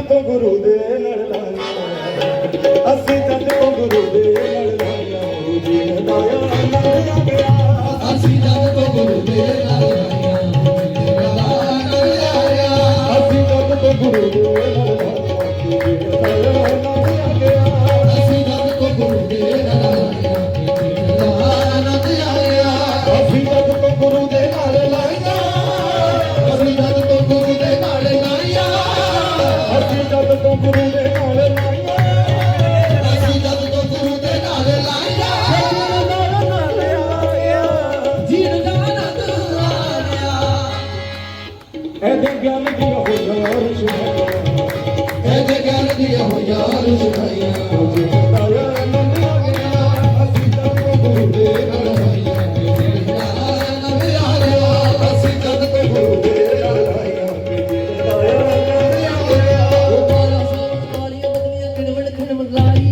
ਤੋਂ ਗੁਰੂ ਦੇ ਲੜ ਲਾਇਆ। ਅਸੀਂ ਤਨ ਤੋਂ ਗੁਰੂ ਦੇ ਲੜ ਲਾਇਆ। ਜੀ ਨਾਇਆ ਜਗਨ ਦੀ ਹੋ ਯਾਰ ਸੁਣਾਈਆਂ ਐ ਜਗਨ ਦੀ ਹੋ ਯਾਰ ਸੁਣਾਈਆਂ ਤਾਇਆ ਨੰਦ ਆਗਿਆ ਅਸੀਂ ਤਾਂ ਗੁਰੂ ਦੇ ਅੜਾਈਆਂ ਤਾਇਆ ਨੰਦ ਆਗਿਆ ਅਸੀਂ ਤਾਂ ਗੁਰੂ ਦੇ ਅੜਾਈਆਂ ਤਾਇਆ ਨੰਦ ਆਗਿਆ ਉਹ ਪਾਲਾ ਸੋ ਕਾਲੀਆਂ ਬਦਲੀਆਂ ਕਿਣਵਣ ਕਿਣਵਣ ਲਾਈ।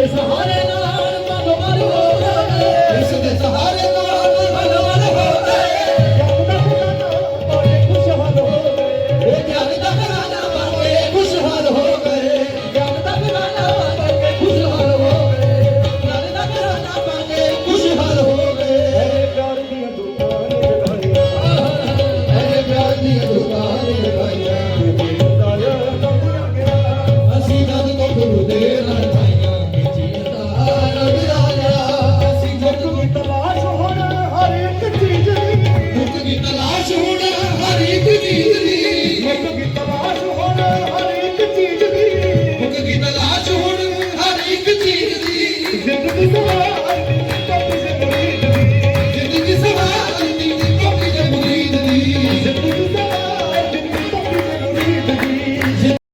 ਦੇ ਸਹਾਰੇ ਨਾਲ ਮਨ ਮਰ ਹੋ ਗਏ ਇਸ ਦੇ ਸਹਾਰੇ ਨਾਲ ਮਨ ਮਰ ਹੋ ਗਏ ਜਦ ਦਾ ਖਜ਼ਾਨਾ ਪਾਏ ਖੁਸ਼ਹਾਲ ਹੋ ਗਏ। ਉਹ ਜਦ ਦਾ ਖਜ਼ਾਨਾ ਪਾਏ ਖੁਸ਼ਹਾਲ ਹੋ ਗਏ। ਜਦ ਦਾ ਖਜ਼ਾਨਾ ਪਾਏ ਖੁਸ਼ਹਾਲ ਹੋ ਗਏ। ਜਦ ਦਾ ਖਜ਼ਾਨਾ ਪਾਏ ਖੁਸ਼ਹਾਲ ਹੋ ਗਏ। ਇਹ ਪਿਆਰ ਦੀਆਂ ਦੁਕਾਨਾਂ ਲਗਾਈਆਂ ਇਹ ਪਿਆਰ ਦੀਆਂ ਦੁਕਾਨਾਂ ਲਗਾਈਆਂ ਅਸੀਂ ਜਦ ਤੋਂ ਗੁਰੂ ਦੇ